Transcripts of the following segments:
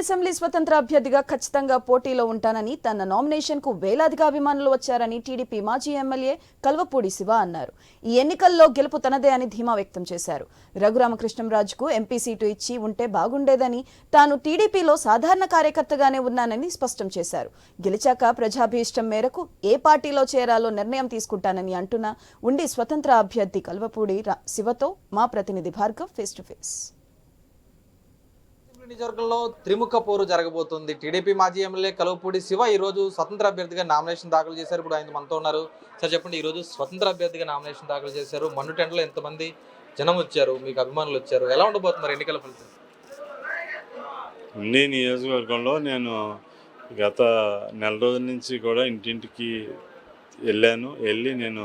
Assembly స్వతంత్ర అభ్యర్థిగా ఖచ్చితంగా పోటీలో ఉంటానని తన నామినేషన్కు వేలాదిగా అభిమానులు వచ్చారని టీడీపీ మాజీ ఎమ్మెల్యే కల్వపూడి శివ అన్నారు. ఈ ఎన్నికల్లో గెలుపు తనదే అని ధీమా వ్యక్తం చేశారు. రఘురామకృష్ణంరాజుకు ఎంపీ సీటు ఇచ్చి ఉంటే బాగుండేదని తాను టీడీపీలో సాధారణ కార్యకర్తగానే ఉన్నానని స్పష్టం చేశారు. గెలిచాక ప్రజాభీష్టం మేరకు ఏ పార్టీలో చేరాలో నిర్ణయం తీసుకుంటానని అంటున్న ఉండి స్వతంత్ర అభ్యర్థి కల్వపూడి శివతో మా ప్రతినిధి భార్గవ్ ఫేస్ టు ఫేస్ నియోజకవర్గంలో త్రిముఖ పోరు జరగబోతుంది. టీడీపీ మాజీ ఎమ్మెల్యే కలువపూడి శివ ఈ రోజు స్వతంత్ర అభ్యర్థిగా నామినేషన్ దాఖలు చేశారు. ఇప్పుడు ఆయన మనతో ఉన్నారు. సార్ చెప్పండి ఈరోజు స్వతంత్ర అభ్యర్థిగా నామినేషన్ దాఖలు చేశారు. మన్ను ఎంతమంది జనం వచ్చారు? మీకు అభిమానులు వచ్చారు. ఎలా ఉండబోతున్నారు ఎన్నికల ఫలితం ఉండి నియోజకవర్గంలో నేను గత నెల రోజుల నుంచి కూడా ఇంటింటికి వెళ్ళాను. వెళ్ళి నేను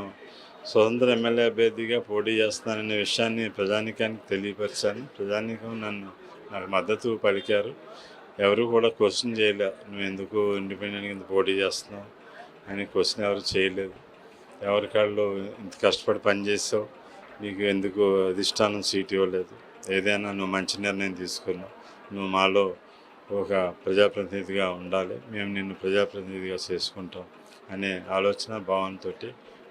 స్వతంత్ర ఎమ్మెల్యే అభ్యర్థిగా పోటీ చేస్తాననే విషయాన్ని ప్రజానికానికి తెలియపరిచాను. ప్రజానికం నన్ను నాకు మద్దతు పలికారు. ఎవరు కూడా క్వశ్చన్ చేయలే. నువ్వు ఎందుకు ఇండిపెండెంట్ కింద పోటీ చేస్తున్నావు? అని క్వశ్చన్ ఎవరు చేయలేదు. ఎవరి కాళ్ళు ఇంత కష్టపడి పనిచేసావు నీకు ఎందుకు అధిష్టానం సీట్ ఇవ్వలేదు? ఏదైనా నువ్వు మంచి నిర్ణయం తీసుకున్నావు. నువ్వు మాలో ఒక ప్రజాప్రతినిధిగా ఉండాలి. మేము నిన్ను ప్రజాప్రతినిధిగా చేసుకుంటాం అనే ఆలోచన భావనతో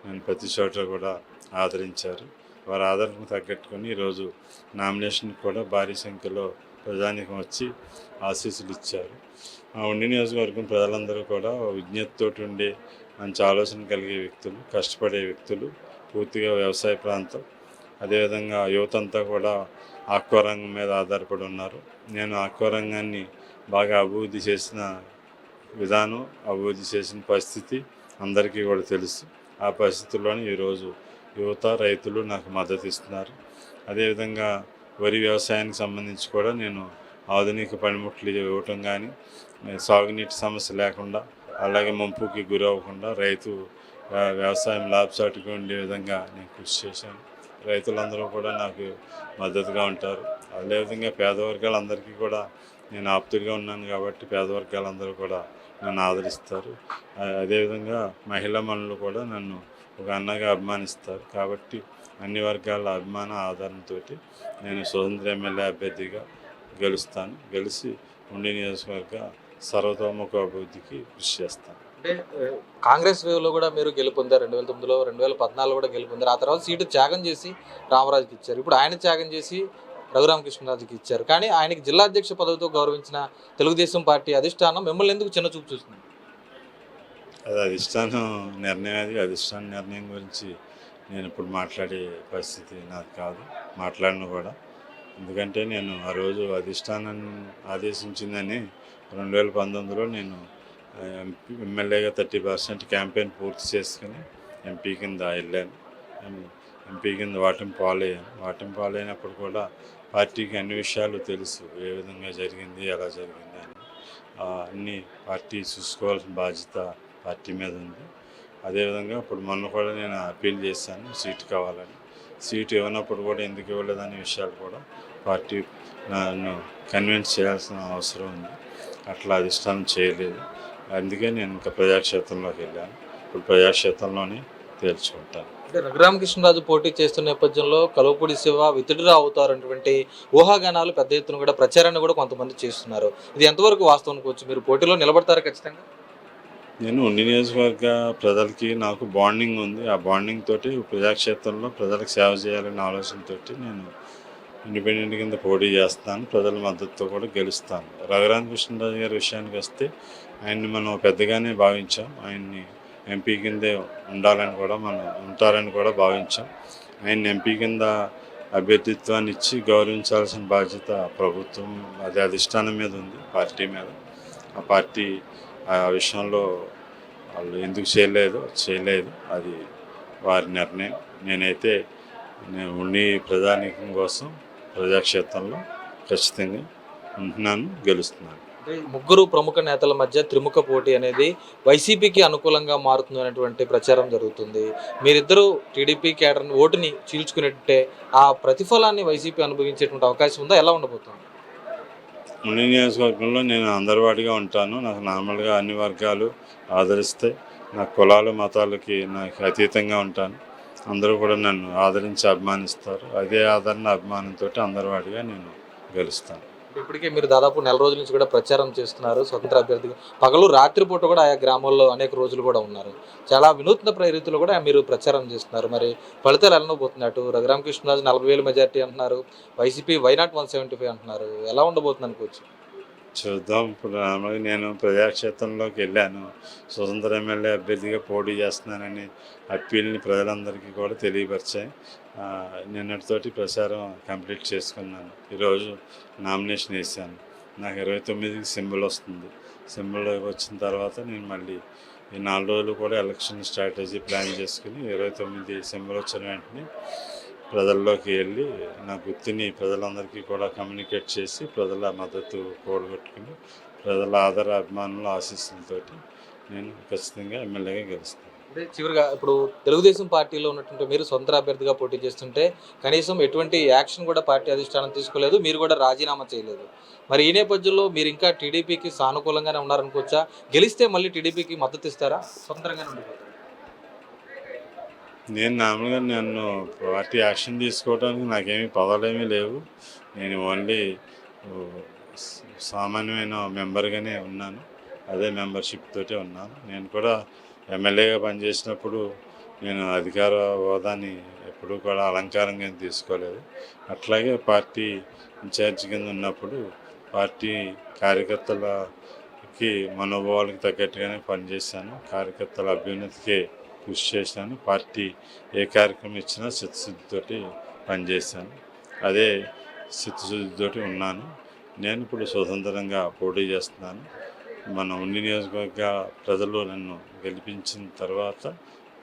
నన్ను ప్రతి చోట కూడా ఆదరించారు. వారి ఆదరణకు తగ్గట్టుకొని ఈరోజు నామినేషన్ కూడా భారీ సంఖ్యలో ప్రజానికం వచ్చి ఆశీస్సులు ఇచ్చారు. ఆ ఉండి నియోజకవర్గం ప్రజలందరూ కూడా విజ్ఞతతోటి ఉండే మంచి ఆలోచన కలిగే వ్యక్తులు కష్టపడే వ్యక్తులు పూర్తిగా వ్యవసాయ ప్రాంతం. అదేవిధంగా యువత అంతా కూడా ఆక్వా రంగం మీద ఆధారపడి ఉన్నారు. నేను ఆక్వా రంగాన్ని బాగా అభివృద్ధి చేసిన విధానం అభివృద్ధి చేసిన పరిస్థితి అందరికీ కూడా తెలుసు. ఆ పరిస్థితుల్లోనే ఈరోజు యువత రైతులు నాకు మద్దతు ఇస్తున్నారు. అదేవిధంగా వరి వ్యవసాయానికి సంబంధించి కూడా నేను ఆధునిక పనిముట్లు ఇవ్వటం కానీ సాగునీటి సమస్య లేకుండా అలాగే ముంపుకి గురవ్వకుండా రైతు వ్యవసాయం లాభసాటిగా ఉండే విధంగా నేను కృషి చేశాను. రైతులందరూ కూడా నాకు మద్దతుగా ఉంటారు. అదేవిధంగా పేద వర్గాలందరికీ కూడా నేను ఆప్తుడిగా ఉన్నాను కాబట్టి పేదవర్గాలందరూ కూడా నన్ను ఆదరిస్తారు. అదేవిధంగా మహిళా మనులు కూడా నన్ను ఒక అన్నగా అభిమానిస్తారు. కాబట్టి అన్ని వర్గాల అభిమాన ఆధారంతో నేను స్వతంత్ర ఎమ్మెల్యే అభ్యర్థిగా గెలుస్తాను. గెలిచి ఉండి నియోజకవర్గ సర్వతోముఖ అభివృద్ధికి కృషి చేస్తాను. అంటే కాంగ్రెస్ వేవ్లో కూడా మీరు గెలుపొందారు. రెండు వేల తొమ్మిదిలో రెండు వేల పద్నాలుగులో కూడా గెలుపొందారు. ఆ తర్వాత సీటు త్యాగం చేసి రామరాజుకి ఇచ్చారు. ఇప్పుడు ఆయన త్యాగం చేసి రఘురామకృష్ణరాజుకి ఇచ్చారు. కానీ ఆయనకి జిల్లా అధ్యక్ష పదవితో గౌరవించిన తెలుగుదేశం పార్టీ అధిష్టానం మిమ్మల్ని ఎందుకు చిన్న చూపు చూస్తుంది? అది అధిష్టానం నిర్ణయం అది అధిష్టాన నిర్ణయం గురించి నేను ఇప్పుడు మాట్లాడే పరిస్థితి నాకు కాదు మాట్లాడను కూడా. ఎందుకంటే నేను ఆ రోజు అధిష్టానాన్ని ఆదేశించిందని రెండు వేల పంతొమ్మిదిలో నేను ఎంపీ ఎమ్మెల్యేగా థర్టీ పర్సెంట్ క్యాంపెయిన్ పూర్తి చేసుకుని ఎంపీ కింద వెళ్ళాను. ఎంపీ కింద వాటిని పాలయ్యాను. వాటిని పాలైనప్పుడు కూడా పార్టీకి అన్ని విషయాలు తెలుసు. ఏ విధంగా జరిగింది ఎలా జరిగింది అని. అన్ని పార్టీ చూసుకోవాల్సిన బాధ్యత పార్టీ మీద ఉంది. అదేవిధంగా ఇప్పుడు మొన్న కూడా నేను అప్పీల్ చేశాను సీటు కావాలని. సీటు ఇవ్వనప్పుడు కూడా ఎందుకు ఇవ్వలేదనే విషయాలు కూడా పార్టీ నన్ను కన్విన్స్ చేయాల్సిన అవసరం ఉంది. అట్లా అధిష్టానం చేయలేదు. అందుకే నేను ఇంకా ప్రజాక్షేత్రంలోకి వెళ్ళాను. ఇప్పుడు ప్రజాక్షేత్రంలోనే తేల్చుకుంటాను. అంటే రఘురామకృష్ణరాజు పోటీ చేస్తున్న నేపథ్యంలో కలువపూడి శివ వితుడిరా అవుతారన్నటువంటి ఊహాగానాలు పెద్ద ఎత్తున కూడా ప్రచారాన్ని కూడా కొంతమంది చేస్తున్నారు. ఇది ఎంతవరకు వాస్తవం అనుకోవచ్చు? మీరు పోటీలో నిలబడతారు ఖచ్చితంగా? నేను ఉండి నియోజకవర్గ ప్రజలకి నాకు బాండింగ్ ఉంది. ఆ బాండింగ్ తోటి ప్రజాక్షేత్రంలో ప్రజలకు సేవ చేయాలనే ఆలోచనతోటి నేను ఇండిపెండెంట్ కింద పోటీ చేస్తాను. ప్రజల మద్దతుతో కూడా గెలుస్తాను. రఘురామ కృష్ణరాజు గారి విషయానికి వస్తే ఆయన్ని మనం పెద్దగానే భావించాం. ఆయన్ని ఎంపీ కిందే ఉండాలని కూడా మనం ఉంటారని కూడా భావించాం. ఆయన్ని ఎంపీ కింద అభ్యర్థిత్వాన్ని ఇచ్చి గౌరవించాల్సిన బాధ్యత ప్రభుత్వం అది అధిష్టానం మీద ఉంది పార్టీ మీద. ఆ పార్టీ ఆ విషయంలో వాళ్ళు ఎందుకు చేయలేదు చేయలేదు అది వారి నిర్ణయం. నేనైతే నేను ఉండి ప్రజానీకం కోసం ప్రజాక్షేత్రంలో ఖచ్చితంగా ఉంటున్నాను గెలుస్తున్నాను. ముగ్గురు ప్రముఖ నేతల మధ్య త్రిముఖ పోటీ అనేది వైసీపీకి అనుకూలంగా మారుతుంది అనేటువంటి ప్రచారం జరుగుతుంది. మీరిద్దరూ టీడీపీ కేడర్ ఓటుని చీల్చుకునేట్టే ఆ ప్రతిఫలాన్ని వైసీపీ అనుభవించేటువంటి అవకాశం ఉందా? ఎలా ఉండబోతుంది? ఉండి నియోజకవర్గంలో నేను అందరివాడిగా ఉంటాను. నాకు నార్మల్గా అన్ని వర్గాలు ఆదరిస్తాయి నా కులాలు మతాలకి నాకు అతీతంగా ఉంటాను. అందరూ కూడా నన్ను ఆదరించి అభిమానిస్తారు. అదే ఆదరణ అభిమానంతో అందరివాడిగా నేను గెలుస్తాను. ఇప్పటికే మీరు దాదాపు నెల రోజుల నుంచి కూడా ప్రచారం చేస్తున్నారు స్వతంత్ర అభ్యర్థిగా. పగలు రాత్రిపూట కూడా ఆయా గ్రామాల్లో అనేక రోజులు కూడా ఉన్నారు. చాలా వినూత్న ప్రేరితులు కూడా మీరు ప్రచారం చేస్తున్నారు. మరి ఫలితాలు ఎలా ఉండబోతున్నాయి అటు? రఘురామకృష్ణరాజు నలభై వేలు మెజార్టీ అంటున్నారు. YCP why not one seventy five అంటున్నారు. ఎలా ఉండబోతుంది అనుకోవచ్చు చూద్దాం. ఇప్పుడు రామయ్య నేను ప్రజాక్షేత్రంలోకి వెళ్ళాను. స్వతంత్ర ఎమ్మెల్యే అభ్యర్థిగా పోటీ చేస్తున్నానని అప్పీల్ని ప్రజలందరికీ కూడా తెలియపరిచాయి. నిన్నటితోటి ప్రచారం కంప్లీట్ చేసుకున్నాను. ఈరోజు నామినేషన్ వేసాను నాకు ఇరవై తొమ్మిదికి సింబల్ వస్తుంది. సింబల్ వచ్చిన తర్వాత నేను మళ్ళీ ఈ నాలుగు రోజులు కూడా ఎలక్షన్ స్ట్రాటజీ ప్లాన్ చేసుకుని ఇరవై తొమ్మిది సింబల్ వచ్చిన వెంటనే ప్రజల్లోకి వెళ్ళి నా గుర్తుని ప్రజలందరికీ కూడా కమ్యూనికేట్ చేసి ప్రజల మద్దతు కూడగొట్టుకుని ప్రజల ఆదర అభిమానుల ఆశీస్సులతో నేను ఖచ్చితంగా ఎమ్మెల్యేగా గెలుస్తాను. అంటే చివరిగా ఇప్పుడు తెలుగుదేశం పార్టీలో ఉన్నటువంటి మీరు సొంత అభ్యర్థిగా పోటీ చేస్తుంటే కనీసం ఎటువంటి యాక్షన్ కూడా పార్టీ అధిష్టానం తీసుకోలేదు మీరు కూడా రాజీనామా చేయలేదు. మరి ఈ నేపథ్యంలో మీరు ఇంకా టీడీపీకి సానుకూలంగానే ఉన్నారనుకోవచ్చా? గెలిస్తే మళ్ళీ టీడీపీకి మద్దతు ఇస్తారా? స్వతంత్రంగానే ఉండిపోతారు? నేను నార్మల్గా నన్ను పార్టీ యాక్షన్ తీసుకోవడానికి నాకేమీ పదవులేమీ లేవు. నేను ఓన్లీ సామాన్యమైన మెంబర్గానే ఉన్నాను. అదే మెంబర్షిప్ తోటే ఉన్నాను. నేను కూడా ఎమ్మెల్యేగా పనిచేసినప్పుడు నేను అధికార హోదాని ఎప్పుడూ కూడా అలంకారంగా తీసుకోలేదు. అట్లాగే పార్టీ ఇన్ఛార్జ్ కింద ఉన్నప్పుడు పార్టీ కార్యకర్తలకి మనోభావాలకు తగ్గట్టుగానే పనిచేశాను. కార్యకర్తల అభ్యున్నతికి కృషి చేశాను. పార్టీ ఏ కార్యక్రమం ఇచ్చినా చిత్తశుద్ధితోటి పనిచేశాను. అదే చిత్తశుద్ధితోటి ఉన్నాను. నేను ఇప్పుడు స్వతంత్రంగా పోటీ చేస్తున్నాను. మన ఉండి నియోజకవర్గ ప్రజలు నన్ను గెలిపించిన తర్వాత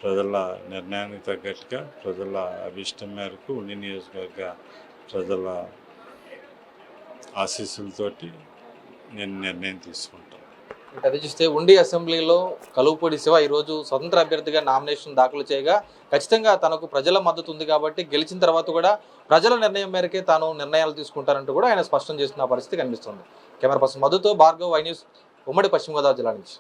ప్రజల నిర్ణయానికి తగ్గట్టుగా ప్రజల అభిష్టం మేరకు ఉండి నియోజకవర్గ ప్రజల ఆశీస్సులతోటి నేను నిర్ణయం తీసుకుంటాను అది చూస్తే ఉండి అసెంబ్లీలో కలువుపూడి శివ ఈరోజు స్వతంత్ర అభ్యర్థిగా నామినేషన్ దాఖలు చేయగా ఖచ్చితంగా తనకు ప్రజల మద్దతు ఉంది కాబట్టి గెలిచిన తర్వాత కూడా ప్రజల నిర్ణయం మేరకే తాను నిర్ణయాలు తీసుకుంటారంటూ కూడా ఆయన స్పష్టం చేస్తున్న పరిస్థితి కనిపిస్తుంది. కెమెరా పర్సన్ మధుతో భార్గవ్ ఐ న్యూస్ ఉమ్మడి పశ్చిమ గోదావరి జిల్లా నుంచి.